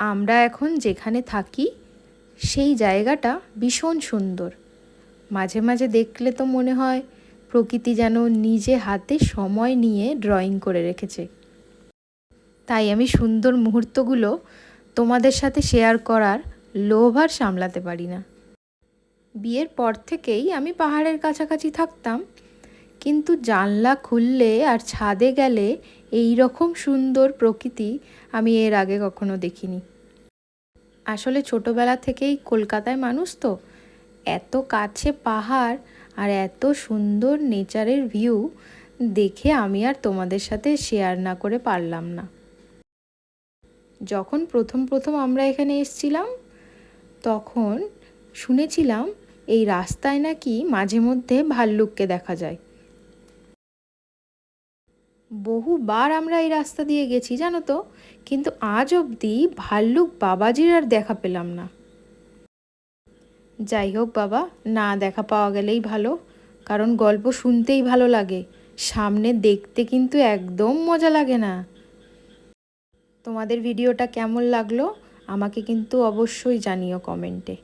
আমরা এখন যেখানে থাকি, সেই জায়গাটা ভীষণ সুন্দর। মাঝে মাঝে দেখলে তো মনে হয় প্রকৃতি যেন নিজে হাতে সময় নিয়ে ড্রয়িং করে রেখেছে। তাই আমি সুন্দর মুহূর্তগুলো তোমাদের সাথে শেয়ার করার লোভ আর সামলাতে পারি না। বিয়ের পর থেকেই আমি পাহাড়ের কাছাকাছি থাকতাম কিন্তু জানলা খুললে আর ছাদে গেলে এই রকম সুন্দর প্রকৃতি আমি এর আগে কখনো দেখিনি। আসলে ছোটবেলা থেকেই কলকাতায় মানুষ তো। এত কাছে পাহাড় আর এত সুন্দর নেচারের ভিউ দেখে আমি আর তোমাদের সাথে শেয়ার না করে পারলাম না। যখন প্রথম প্রথম আমরা এখানে এসছিলাম, তখন শুনেছিলাম এই রাস্তায় নাকি মাঝে মধ্যে ভাল্লুককে দেখা যায়। বহুবার আমরা এই রাস্তা দিয়ে গেছি, জানো তো? কিন্তু আজ অবধি ভাল্লুক বাবাজির আর দেখা পেলাম না। যাই হোক বাবা, না দেখা পাওয়া গেলেই ভালো, কারণ গল্প শুনতেই ভালো লাগে, সামনে দেখতে কিন্তু একদম মজা লাগে না। তোমাদের ভিডিওটা কেমন লাগল, আমাকে কিন্তু অবশ্যই জানিও কমেন্টে।